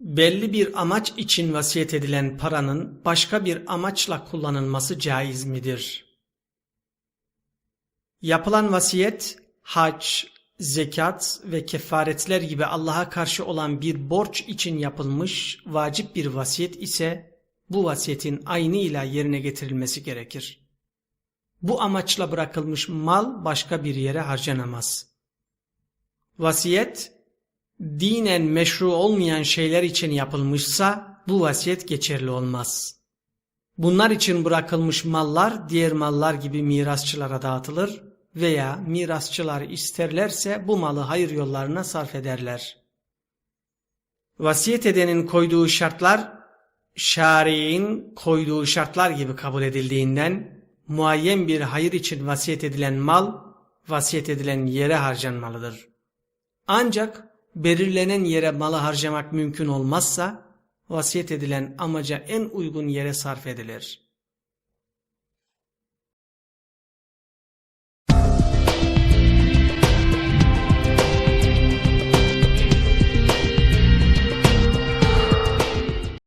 Belli bir amaç için vasiyet edilen paranın başka bir amaçla kullanılması caiz midir? Yapılan vasiyet, hac, zekat ve kefaretler gibi Allah'a karşı olan bir borç için yapılmış vacip bir vasiyet ise bu vasiyetin aynıyla yerine getirilmesi gerekir. Bu amaçla bırakılmış mal başka bir yere harcanamaz. Vasiyet, dinen meşru olmayan şeyler için yapılmışsa bu vasiyet geçerli olmaz. Bunlar için bırakılmış mallar diğer mallar gibi mirasçılara dağıtılır veya mirasçılar isterlerse bu malı hayır yollarına sarf ederler. Vasiyet edenin koyduğu şartlar şari'in koyduğu şartlar gibi kabul edildiğinden muayyen bir hayır için vasiyet edilen mal vasiyet edilen yere harcanmalıdır. Ancak belirlenen yere malı harcamak mümkün olmazsa vasiyet edilen amaca en uygun yere sarf edilir.